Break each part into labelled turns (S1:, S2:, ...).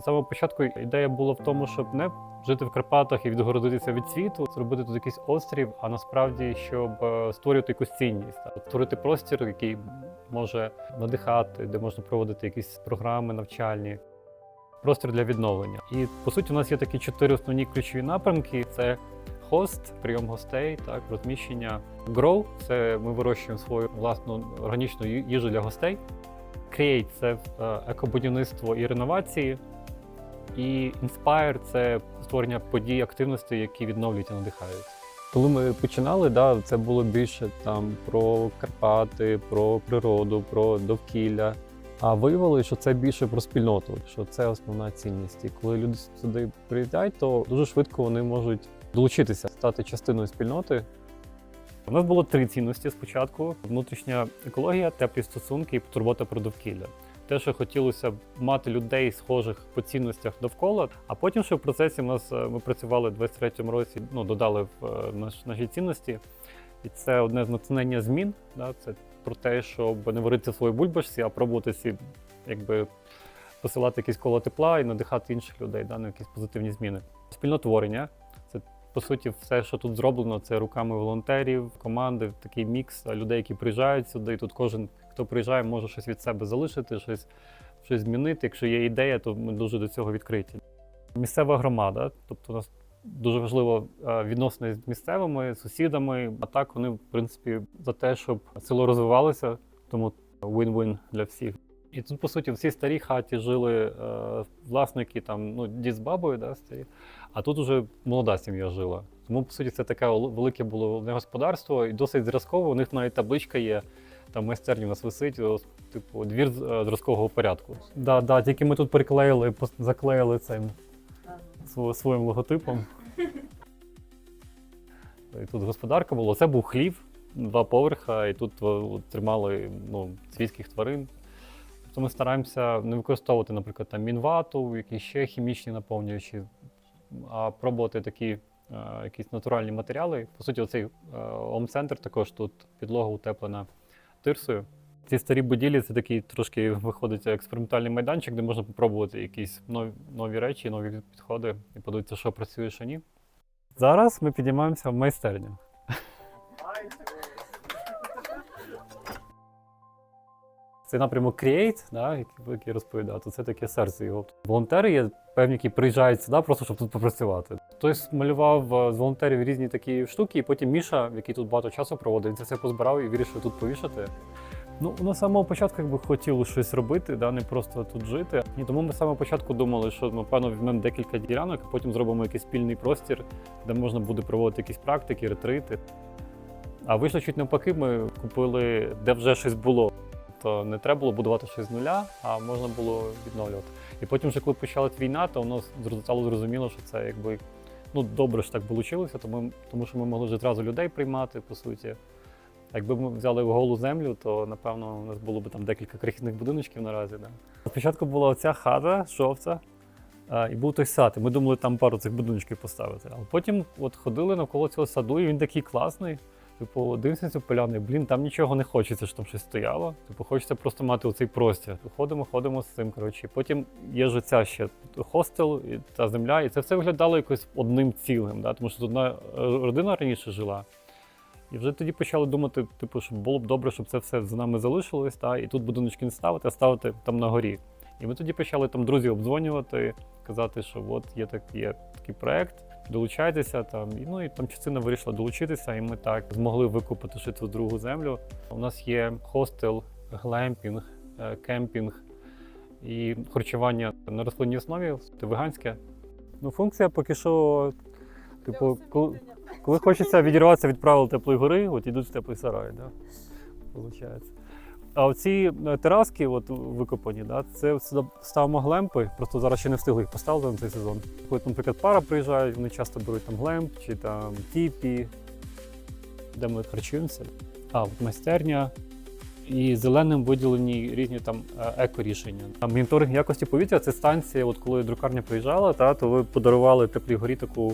S1: З самого початку ідея була в тому, щоб не жити в Карпатах і відгородитися від світу, зробити тут якийсь острів, а насправді, щоб е, створювати якусь цінність, створити простір, який може надихати, де можна проводити якісь програми навчальні, простір для відновлення. І по суті, у нас є такі чотири основні ключові напрямки: це хост, прийом гостей, так, розміщення. Grow – це ми вирощуємо свою власну органічну їжу для гостей. Create – це е, екобудівництво і реновації. І Inspire – це створення подій, активностей, які відновлюють і надихають. Коли ми починали, да, це було більше там про Карпати, про природу, про довкілля. А виявили, що це більше про спільноту, що це основна цінність. І коли люди сюди приїздять, то дуже швидко вони можуть долучитися, стати частиною спільноти. У нас було три цінності спочатку: внутрішня екологія, теплі стосунки і турбота про довкілля. Те, що хотілося б мати людей, схожих по цінностях довкола. А потім, ще в процесі, у нас е, ми працювали в 23-му році, ну додали в е, наш, наші цінності. І це одне з натхнення змін. Да? Це про те, щоб не варитися в своїй бульбашці, а пробувати всі, якби посилати якісь коло тепла і надихати інших людей да, на якісь позитивні зміни. Спільнотворення по суті все, що тут зроблено, це руками волонтерів, команди, такий мікс людей, які приїжджають сюди. Тут кожен, хто приїжджає, може щось від себе залишити, щось, щось змінити. Якщо є ідея, то ми дуже до цього відкриті. Місцева громада, тобто у нас дуже важливо відносини з місцевими сусідами. А так вони, в принципі, за те, щоб село розвивалося, тому win-win для всіх. І тут, по суті, в цій старій хаті жили власники, там, ну, дід з бабою, да, старі, а тут уже молода сім'я жила. Тому, по суті, це таке велике було господарство і досить зразкове. У них навіть табличка є. Там майстерні у нас висить, типу, двір е, зразкового порядку. Да, да, тільки ми тут приклеїли, заклеїли цим своїм логотипом. І тут господарка була. Це був хлів, два поверха, і тут тримали ну, свійських тварин. Тобто ми стараємося не використовувати, наприклад, там мінвату, якісь ще хімічні наповнювачі, а пробувати такі е, якісь натуральні матеріали. По суті, оцей е, ом-центр також тут підлога утеплена тирсою. Ці старі будівлі це такий трошки виходить експериментальний майданчик, де можна попробувати якісь нові, нові речі, нові підходи і подивитися, що працює, що ні. Зараз ми підіймаємося в майстерню. Цей напрямок Create, да, який, я розповідав, то це таке серце його. Волонтери є певні, які приїжджають сюди просто, щоб тут попрацювати. Хтось малював е, з волонтерів різні такі штуки, і потім Міша, який тут багато часу проводив, він це все позбирав і вирішив тут повішати. Ну, на самого початку якби хотіло щось робити, да, не просто тут жити. І тому ми з початку думали, що напевно візьмемо декілька ділянок, а потім зробимо якийсь спільний простір, де можна буде проводити якісь практики, ретрити. А вийшло чуть навпаки, ми купили, де вже щось було. То не треба було будувати щось з нуля, а можна було відновлювати. І потім, вже коли почалась війна, то воно стало зрозуміло, що це якби ну добре що так вийшло, тому, тому що ми могли вже одразу людей приймати, по суті. Якби ми взяли голу землю, то напевно у нас було б там декілька крихітних будиночків наразі. Да. Спочатку була оця хата жовта, і був той сад. І ми думали там пару цих будиночків поставити. А потім от ходили навколо цього саду, і він такий класний. Типу, дивимося на цю поляну, і, блін, там нічого не хочеться, що там щось стояло. Типу, хочеться просто мати оцей простір. Ходимо, ходимо з цим. Коротше. Потім є ж ця ще хостел і та земля, і це все виглядало якось одним цілим, да? тому що тут одна е, родина раніше жила. І вже тоді почали думати, типу, що було б добре, щоб це все за нами залишилось, та, і тут будиночки не ставити, а ставити там на горі. І ми тоді почали там друзів обдзвонювати, казати, що от є, так, є такий проект, долучайтеся там. І, ну і там частина вирішила долучитися, і ми так змогли викупити ще цю другу землю. У нас є хостел, глемпінг, е, кемпінг і харчування на рослинній основі, це веганське. Ну, функція поки що, типу, коли, коли хочеться відірватися від правил теплої гори, от йдуть в теплий сарай, да? Получається. А оці е, тераски, от викопані, да, це ставимо глемпи, просто зараз ще не встигли їх поставити на цей сезон. Коли, наприклад, пара приїжджає, вони часто беруть там глемп чи там тіпі, де ми харчуємося. А, от майстерня. І зеленим виділені різні там е, еко-рішення. Моніторинг якості повітря це станція. От коли друкарня приїжджала, та, то ви подарували теплій горі таку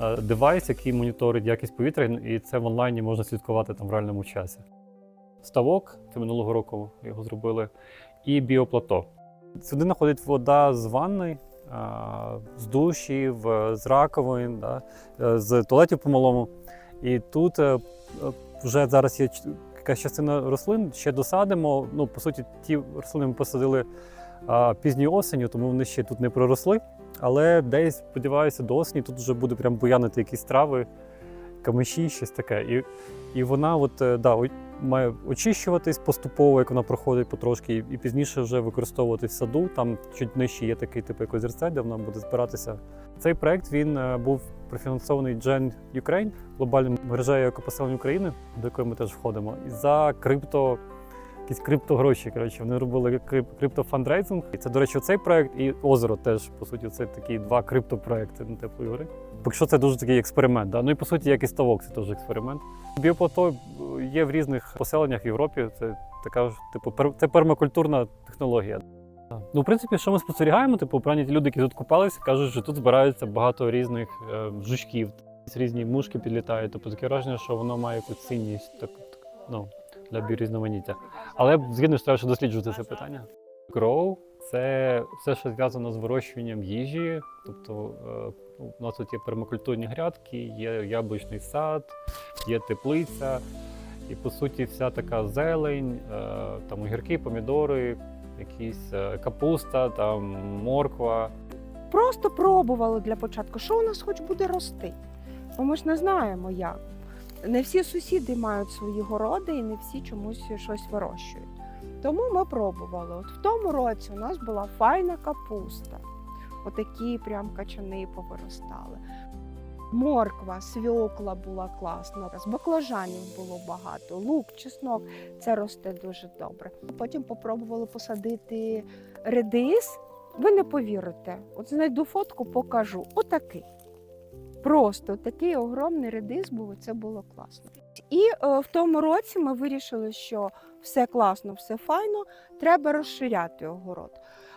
S1: е, девайс, який моніторить якість повітря, і це в онлайні можна слідкувати там в реальному часі. Ставок, це минулого року його зробили, і біоплато. Сюди знаходить вода з ванни, з душів, з раковин, да, е, з туалетів по-малому. І тут е, е, вже зараз є якась частина рослин, ще досадимо. Ну, по суті, ті рослини ми посадили пізньою осенню, тому вони ще тут не проросли. Але десь, сподіваюся, до осені тут вже буде прям буянити якісь трави, камиші, щось таке. І, і вона от, да, має очищуватись поступово, як вона проходить потрошки, і, пізніше вже використовуватись в саду. Там чуть нижче є такий типу як озерце, де вона буде збиратися. Цей проект він е, був профінансований Gen Ukraine, глобальною мережею екопоселень України, до якої ми теж входимо. І за крипто. Якісь криптогроші, коротше, вони робили крип- криптофандрейзинг. І це, до речі, цей проект і озеро теж, по суті, це такі два криптопроекти на теплої гори. Поки що це дуже такий експеримент. Да? Ну і по суті, як і ставок, це теж експеримент. Біоплато є в різних поселеннях в Європі. Це така ж, типу, пер- це пермакультурна технологія. Ну, в принципі, що ми спостерігаємо, типу, правильні ті люди, які тут купалися, кажуть, що тут збираються багато різних е, жучків, різні мушки підлітають. Тобто таке враження, що воно має якусь цінність так, ну, для біорізноманіття. Але згідно ж треба ще досліджувати це питання. Grow – це все, що зв'язано з вирощуванням їжі. Тобто е, у нас тут є пермакультурні грядки, є яблучний сад, є теплиця. І по суті, вся така зелень, е, там огірки, помідори, якісь е, капуста, там морква.
S2: Просто пробували для початку, що у нас хоч буде рости. Бо ми ж не знаємо як. Не всі сусіди мають свої городи і не всі чомусь щось вирощують. Тому ми пробували. От в тому році у нас була файна капуста. Отакі прям качани повиростали. Морква, свекла була класна, з баклажанів було багато, лук, чеснок це росте дуже добре. Потім попробували посадити редис. Ви не повірите, от знайду фотку, покажу. Отакий. Просто такий огромний редис був, це було класно. І е, в тому році ми вирішили, що все класно, все файно, треба розширяти огород.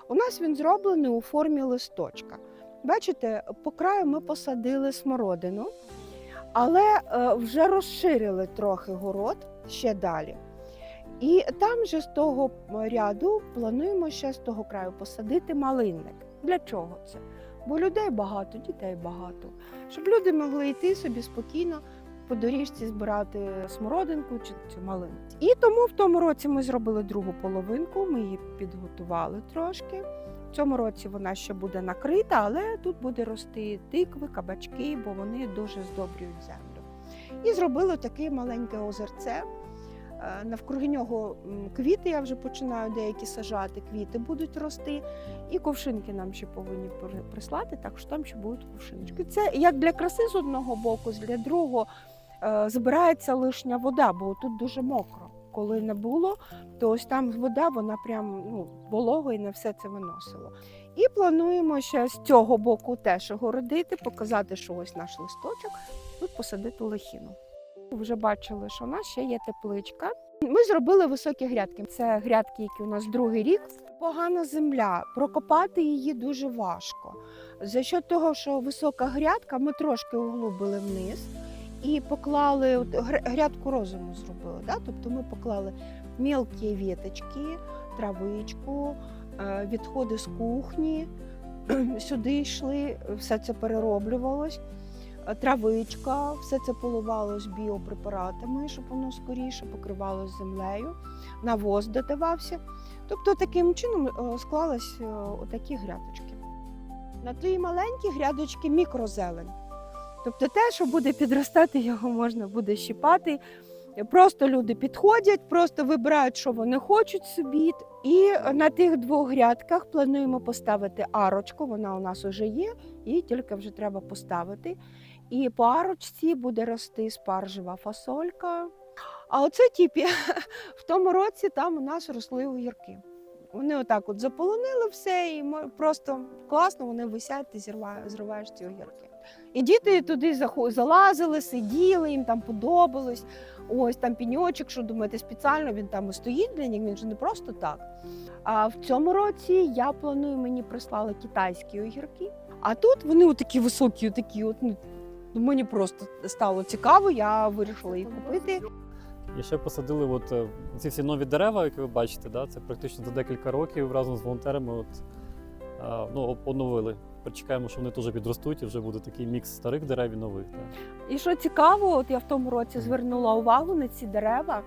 S2: У нас він зроблений у формі листочка. Бачите, по краю ми посадили смородину, але е, вже розширили трохи город ще далі. І там же з того ряду плануємо ще з того краю посадити малинник. Для чого це? Бо людей багато, дітей багато. Щоб люди могли йти собі спокійно по доріжці збирати смородинку чи, чи малину. І тому в тому році ми зробили другу половинку, ми її підготували трошки. В цьому році вона ще буде накрита, але тут буде рости тикви, кабачки, бо вони дуже здобрюють землю. І зробили таке маленьке озерце. Е, Навкруги нього квіти, я вже починаю деякі сажати, квіти будуть рости. І ковшинки нам ще повинні при- прислати, так що там ще будуть ковшиночки. Це як для краси з одного боку, з- для другого збирається лишня вода, бо тут дуже мокро. Коли не було, то ось там вода, вона прям ну, волого і на все це виносило. І плануємо ще з цього боку теж огородити, показати, що ось наш листочок, тут посадити лохіну. Вже бачили, що у нас ще є тепличка. Ми зробили високі грядки. Це грядки, які у нас другий рік. Погана земля, прокопати її дуже важко. За що того, що висока грядка, ми трошки углубили вниз і поклали от, грядку розуму зробили. Да? Тобто ми поклали мілкі віточки, травичку, е, відходи з кухні. Сюди йшли, все це перероблювалось. Е, Травичка, все це поливалось біопрепаратами, щоб воно скоріше покривалось землею, навоз додавався. Тобто таким чином е, склались отакі грядочки. На тій маленькі грядочки мікрозелень. Тобто те, що буде підростати, його можна буде щипати. Просто люди підходять, просто вибирають, що вони хочуть собі. І на тих двох грядках плануємо поставити арочку. Вона у нас вже є, її тільки вже треба поставити. І по арочці буде рости спаржева фасолька. А оце тіпі, в тому році там у нас росли огірки. Вони отак от заполонили все, і просто класно вони висять, ти зриваєш ці огірки. І діти туди залазили, сиділи, їм там подобалось. Ось там піньочок, що думаєте, спеціально він там стоїть для них, він же не просто так. А в цьому році я планую, мені прислали китайські огірки. А тут вони отакі високі, отакі, от, ну, мені просто стало цікаво, я вирішила їх купити.
S1: І ще посадили от е, ці всі нові дерева, які ви бачите, да, це практично за декілька років разом з волонтерами от, ну, об- оновили. Почекаємо, що вони теж підростуть і вже буде такий мікс старих дерев і нових. Да.
S2: І що цікаво, от я в тому році звернула увагу на ці дерева,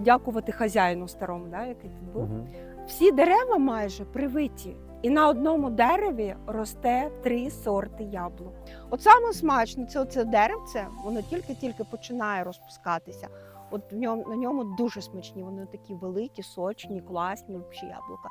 S2: дякувати хазяїну старому, да, який тут був.
S1: Угу.
S2: Всі дерева майже привиті. І на одному дереві росте три сорти яблук. От саме смачно це оце деревце, воно тільки-тільки починає розпускатися. От в ньому, на ньому дуже смачні, вони такі великі, сочні, класні взагалі яблука.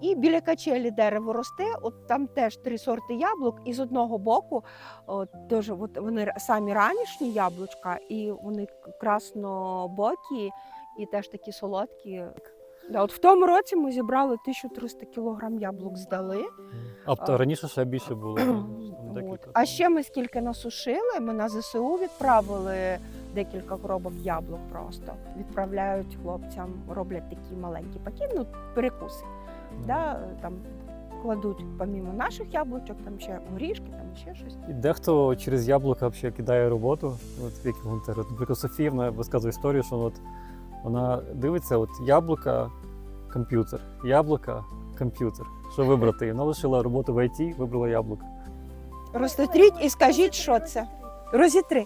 S2: І біля качелі дерево росте, от там теж три сорти яблук, і з одного боку от, дуже, от вони самі ранішні яблучка, і вони краснобокі, і теж такі солодкі. Да, от в тому році ми зібрали 1300 кілограм яблук здали.
S1: А то раніше ще більше було. ну,
S2: От. А ще ми скільки насушили, ми на ЗСУ відправили декілька коробок яблук просто. Відправляють хлопцям, роблять такі маленькі пакети, ну, перекуси. Да, там кладуть помімо наших яблучок, там ще горішки, там ще щось.
S1: І дехто через яблука взагалі кидає роботу, от як волонтери. Наприклад, Софія вона розказує історію, що от вона дивиться, от яблука, комп'ютер, яблука, комп'ютер. Що вибрати? Вона лишила роботу в ІТ, вибрала яблука.
S2: Розтотріть і скажіть, що це. Розітри.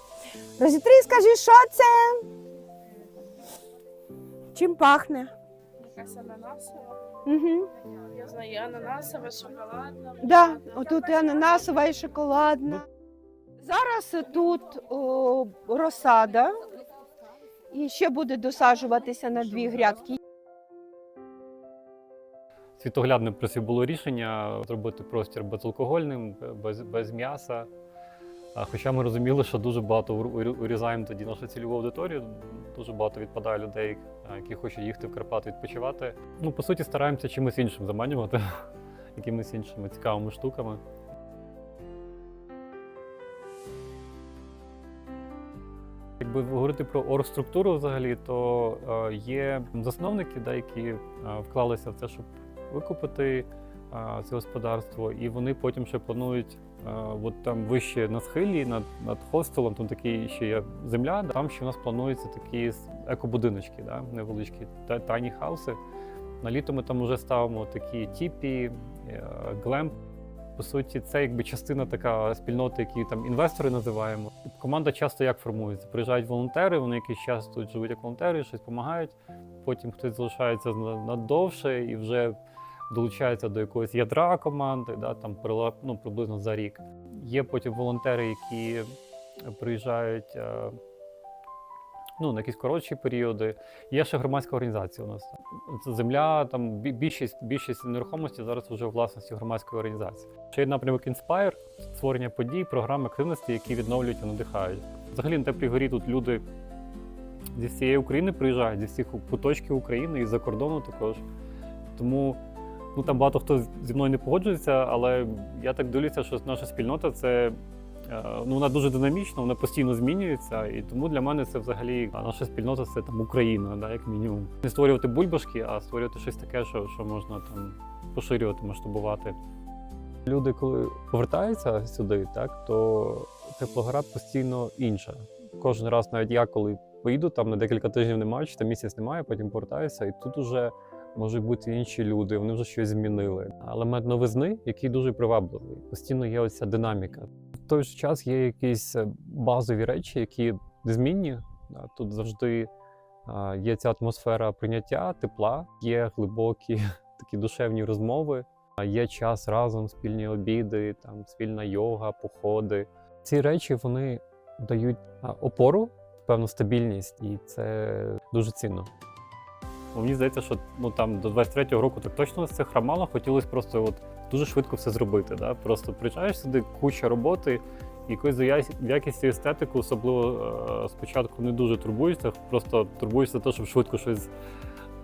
S2: Розітри і скажіть, що це. Чим пахне?
S3: Якась ананасова.
S2: Угу.
S3: Я знаю, і ананасова, шоколадна.
S2: Да, отут і ананасова і шоколадна. Зараз тут о, розсада. І ще буде досаджуватися на дві грядки.
S1: Світоглядне просто було рішення зробити простір безалкогольним, без, без м'яса. Хоча ми розуміли, що дуже багато урізаємо тоді нашу цільову аудиторію, дуже багато відпадає людей, які хочуть їхати в Карпати відпочивати. Ну, по суті, стараємося чимось іншим заманювати, якимись іншими цікавими штуками. Якби говорити про оргструктуру взагалі, то е, є засновники, які е, вклалися в те, щоб викупити е, це господарство, і вони потім ще планують от там вище на схилі, над, над хостелом, там такі ще є земля. Там ще у нас плануються такі екобудиночки, да, невеличкі тайні хауси. На літо ми там вже ставимо такі тіпі, глемп. По суті, це якби частина така спільноти, які там інвестори називаємо. Команда часто як формується? Приїжджають волонтери, вони якийсь час тут живуть як волонтери, щось допомагають. Потім хтось залишається на- надовше і вже долучається до якогось ядра команди, да, там ну, приблизно за рік. Є потім волонтери, які приїжджають е, ну, на якісь коротші періоди. Є ще громадська організація у нас. Земля, там більшість, більшість нерухомості зараз вже у власності громадської організації. Ще є напрямок Inspire, створення подій, програм активності, які відновлюють і надихають. Взагалі на теплій горі тут люди зі всієї України приїжджають, зі всіх куточків України і за кордону також. Тому ну, там багато хто зі мною не погоджується, але я так дивлюся, що наша спільнота це. е, Ну, вона дуже динамічна, вона постійно змінюється, і тому для мене це взагалі наша спільнота це там Україна, да, як мінімум. Не створювати бульбашки, а створювати щось таке, що, що можна там поширювати, масштабувати. Люди, коли повертаються сюди, так то теплоград постійно інша. Кожен раз, навіть я, коли поїду, там на декілька тижнів немає, чи там місяць немає, потім повертаюся, і тут уже можуть бути інші люди, вони вже щось змінили. Елемент новизни, який дуже привабливий. Постійно є оця динаміка. В той же час є якісь е, базові речі, які незмінні. Тут завжди є ця атмосфера прийняття, тепла, є глибокі такі душевні розмови. Є час разом, спільні обіди, там спільна йога, походи. Ці речі вони дають опору, певну стабільність, і це дуже цінно. Мені здається, що ну там до 23-го року так точно це храмало. Хотілося просто от дуже швидко все зробити. Да? Просто приїжджаєш сюди, куча роботи, і якоюсь за я- якістю естетику, особливо е, спочатку не дуже турбуєшся, просто турбуєшся за те, щоб швидко щось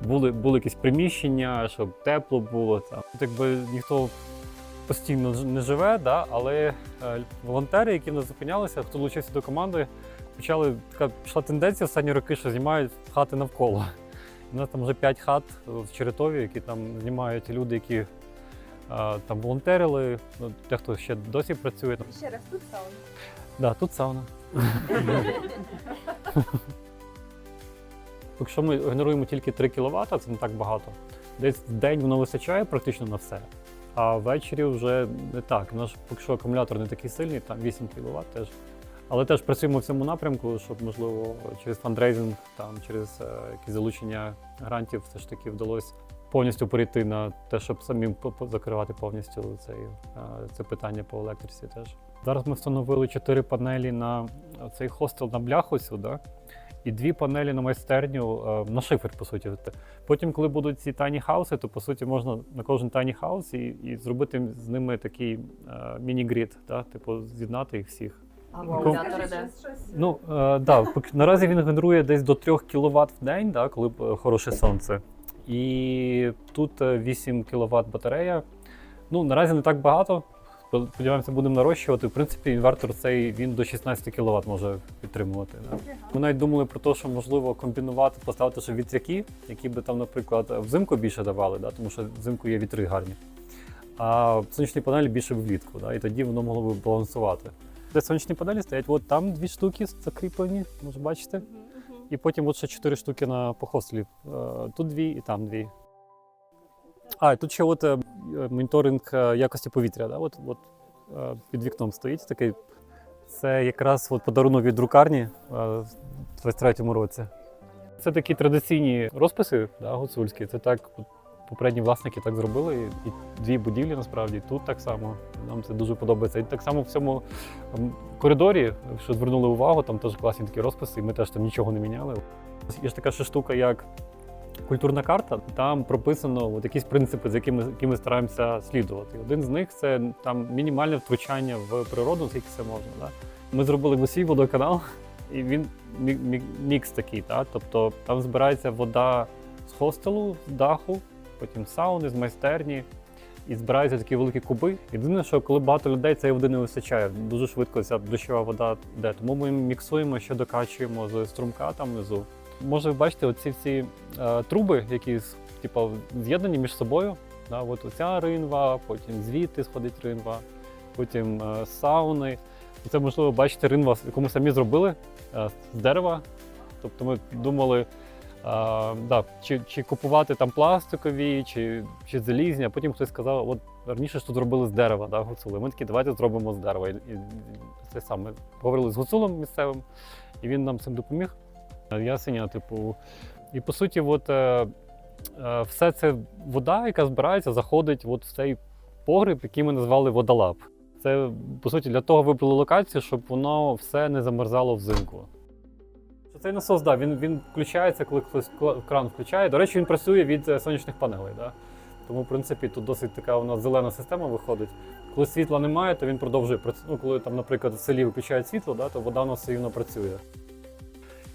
S1: були, були якісь приміщення, щоб тепло було. Там. Тут якби ніхто постійно не живе, да? але е, волонтери, які в нас зупинялися, хто долучився до команди, почали така пішла тенденція останні роки, що знімають хати навколо. У нас там вже п'ять хат в Черетові, які там знімають люди, які е, там волонтерили, ну, дехто ще досі працює.
S3: Ще раз тут сауна.
S1: Да, тут сауна. якщо ми генеруємо тільки 3 кВт, це не так багато. Десь в день воно вистачає практично на все. А ввечері вже не так. Наш поки що акумулятор не такий сильний, там 8 кВт теж. Але теж працюємо в цьому напрямку, щоб можливо через фандрейзинг, там через е, якісь залучення грантів, все ж таки вдалося повністю перейти на те, щоб самим закривати повністю цей, е, це питання по електриці. Теж зараз ми встановили чотири панелі на цей хостел на бляху сюди. І дві панелі на майстерню е, на шифер, по суті. Потім, коли будуть ці тайні хауси, то по суті можна на кожен тайні хаус і, і зробити з ними такий міні-грід, да? типу з'єднати їх всіх.
S4: А
S1: Яку-
S4: акумулятори де?
S1: Ну е, да, пок- наразі він генерує десь до 3 кВт в день, да, коли е, хороше сонце. І тут е, 8 кВт батарея. Ну, наразі не так багато. Сподіваємося, будемо нарощувати. В принципі, інвертор цей він до 16 кВт може підтримувати. Да. Ми навіть думали про те, що можливо комбінувати, поставити ще вітряки, які би там, наприклад, взимку більше давали, да, тому що взимку є вітри гарні. А сонячні панелі більше б влітку, да, і тоді воно могло би балансувати. Де сонячні панелі стоять, от там дві штуки закріплені, може бачите. І потім от ще чотири штуки на похостелі. Е, Тут дві і там дві. А, і тут ще от е, моніторинг е, якості повітря. Да? От, от під вікном стоїть такий. Це якраз от подарунок від друкарні в 23-му році. Це такі традиційні розписи да, гуцульські. Це так попередні власники так зробили. І, дві будівлі насправді тут так само. Нам це дуже подобається. І так само в цьому м, коридорі, якщо звернули увагу, там теж класні такі розписи, і ми теж там нічого не міняли. Є ж така ще штука, як культурна карта. Там прописано от якісь принципи, з якими, якими стараємося слідувати. Один з них це там мінімальне втручання в природу, скільки це можна. Да? Ми зробили в свій водоканал, і він мі- мі- мікс такий. Да? Тобто там збирається вода з хостелу, з даху, потім сауни, з майстерні. І збираються такі великі куби. Єдине, що коли багато людей, цієї води не вистачає. Дуже швидко ця дощова вода йде. Тому ми міксуємо, ще докачуємо з струмка там внизу. Може, ви бачите, оці всі е, труби, які типу, з'єднані між собою. Да, от оця ринва, потім звідти сходить ринва, потім е, сауни. Це можливо бачите ринва, яку ми самі зробили е, з дерева. Тобто ми думали, а, да, чи, чи купувати там пластикові, чи, чи залізні, а потім хтось сказав, от раніше ж тут робили з дерева, да, гуцули. Ми такі, давайте зробимо з дерева. І, і це саме говорили з гуцулом місцевим, і він нам цим допоміг. Ясеня, типу. І по суті, от, е, е, все це вода, яка збирається, заходить от в цей погреб, який ми назвали водолаб. Це, по суті, для того вибрали локацію, щоб воно все не замерзало взимку. Цей насос, да, він, він включається, коли кран включає. До речі, він працює від е, сонячних панелей. Да? Тому, в принципі, тут досить така у нас зелена система виходить. Коли світла немає, то він продовжує працювати. Ну, коли там, наприклад, в селі виключають світло, да, то вода у нас все рівно працює.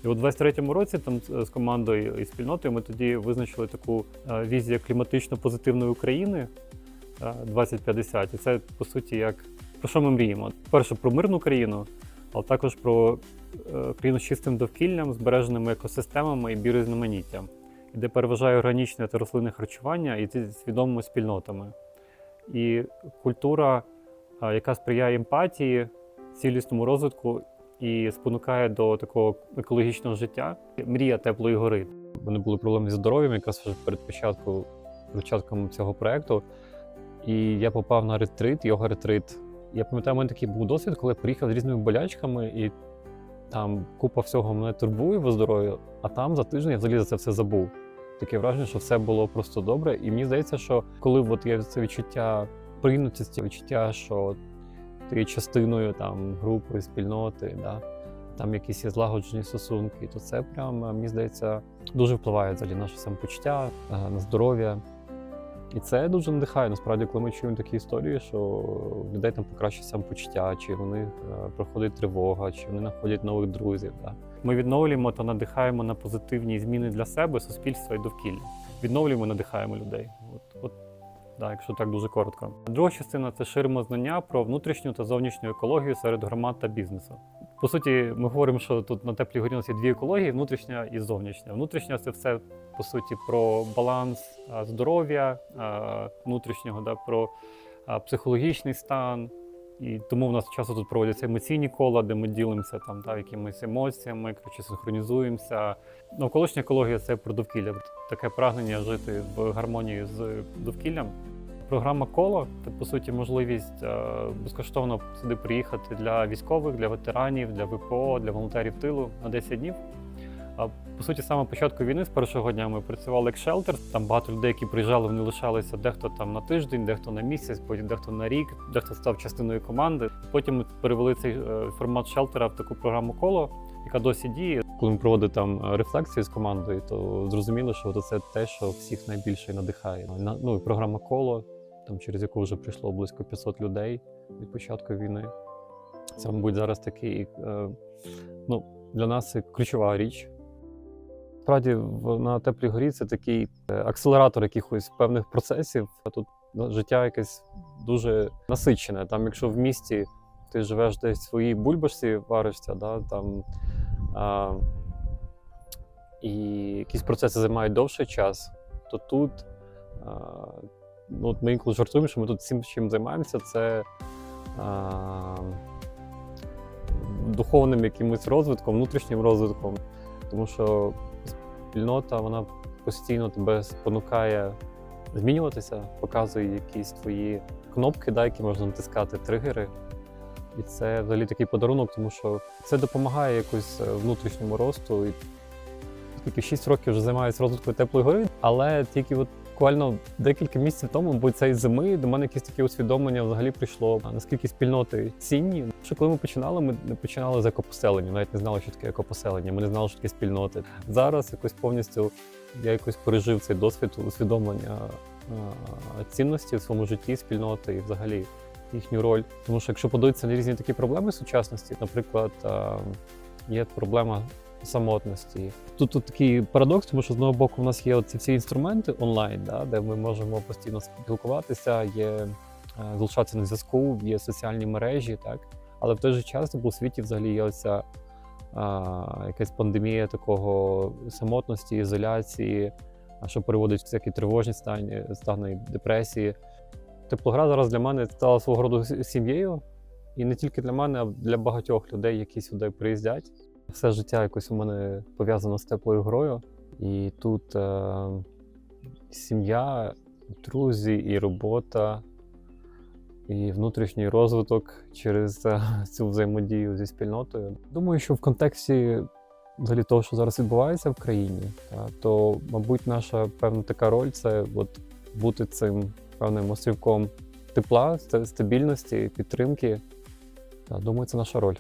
S1: І у 23-му році там з- з командою і спільнотою ми тоді визначили таку е, візію кліматично позитивної України е, 2050. І це по суті як про що ми мріємо? Перше про мирну країну, але також про е, країну з чистим довкіллям, збереженими екосистемами і біорізноманіттям, де переважає органічне та рослинне харчування і зі свідомими спільнотами. І культура, е, яка сприяє емпатії, цілісному розвитку і спонукає до такого екологічного життя. Мрія теплої гори. Мене були проблеми зі здоров'ям якраз вже перед початку, початком цього проекту. І я попав на ретрит, йога ретрит. Я пам'ятаю, у мене такий був досвід, коли я приїхав з різними болячками, і там купа всього мене турбує во здоров'ю, а там за тиждень я взагалі за це все забув. Таке враження, що все було просто добре. І мені здається, що коли от є це відчуття прийнятості, відчуття, що ти є частиною там групи, спільноти, да, там якісь є злагоджені стосунки, то це прям, мені здається, дуже впливає взагалі на наше самопочуття, е, на здоров'я. І це дуже надихає, насправді, коли ми чуємо такі історії, що в людей там покращує самопочуття, чи вони е, проходить тривога, чи вони знаходять нових друзів. Да. Ми відновлюємо та надихаємо на позитивні зміни для себе, суспільства і довкілля. Відновлюємо, надихаємо людей. От, от Да, якщо так дуже коротко. Друга частина це ширимо знання про внутрішню та зовнішню екологію серед громад та бізнесу. По суті, ми говоримо, що тут на теплій горі у нас є дві екології: внутрішня і зовнішня. Внутрішня це все по суті про баланс здоров'я внутрішнього, да, про психологічний стан, І тому в нас часто тут проводяться емоційні кола, де ми ділимося там та, якимись емоціями, коротше, синхронізуємося. Навколишня екологія це про довкілля. Таке прагнення жити в гармонії з довкіллям. Програма коло це по суті можливість е, безкоштовно сюди приїхати для військових, для ветеранів, для ВПО, для волонтерів тилу на 10 днів. А по суті, самого початку війни, з першого дня, ми працювали як шелтер. Там багато людей, які приїжджали, вони лишалися дехто там на тиждень, дехто на місяць, потім дехто на рік, дехто став частиною команди. Потім ми перевели цей е, формат шелтера в таку програму коло, яка досі діє. Коли ми проводили там е, рефлексії з командою, то зрозуміло, що це те, що всіх найбільше надихає. На- Ну програма коло, там через яку вже прийшло близько 500 людей від початку війни. Це, мабуть, зараз такий е, ну, для нас це ключова річ. Справді, на теплій горі це такий е, акселератор якихось певних процесів. Тут ну, життя якесь дуже насичене. Там, якщо в місті ти живеш десь в своїй бульбашці, варишся, да, там, а, і якісь процеси займають довший час, то тут а, ну, от ми інколи жартуємо, що ми тут всім, чим займаємося, це а, духовним якимось розвитком, внутрішнім розвитком. Тому що спільнота вона постійно тебе спонукає змінюватися, показує якісь твої кнопки, да, які можна натискати, тригери. І це взагалі такий подарунок, тому що це допомагає якось е, внутрішньому росту. І тільки 6 років вже займаюся розвиткою теплої гори, але тільки от буквально декілька місяців тому, бо цієї зими, до мене якесь таке усвідомлення взагалі прийшло, наскільки спільноти цінні. Що коли ми починали, ми не починали з екопоселення, навіть не знали, що таке екопоселення, ми не знали, що таке спільноти. Зараз якось повністю я якось пережив цей досвід усвідомлення цінності в своєму житті, спільноти і взагалі їхню роль. Тому що якщо подивитися на різні такі проблеми сучасності, наприклад, є проблема самотності. Тут, тут такий парадокс, тому що з одного боку в нас є ці всі інструменти онлайн, да, де ми можемо постійно спілкуватися, є е, залишатися на зв'язку, є соціальні мережі, так. Але в той же час у світі взагалі є оця а, якась пандемія такого самотності, ізоляції, що переводить в всякі тривожні стані, стани депресії. Теплогра зараз для мене стала свого роду сім'єю, і не тільки для мене, а для багатьох людей, які сюди приїздять. Все життя якось у мене пов'язано з теплою грою. І тут е, сім'я, друзі, і робота, і внутрішній розвиток через е, цю взаємодію зі спільнотою. Думаю, що в контексті взагалі того, що зараз відбувається в країні, та, то, мабуть, наша певна така роль це от бути цим певним острівком тепла, стабільності, підтримки. Та, думаю, це наша роль.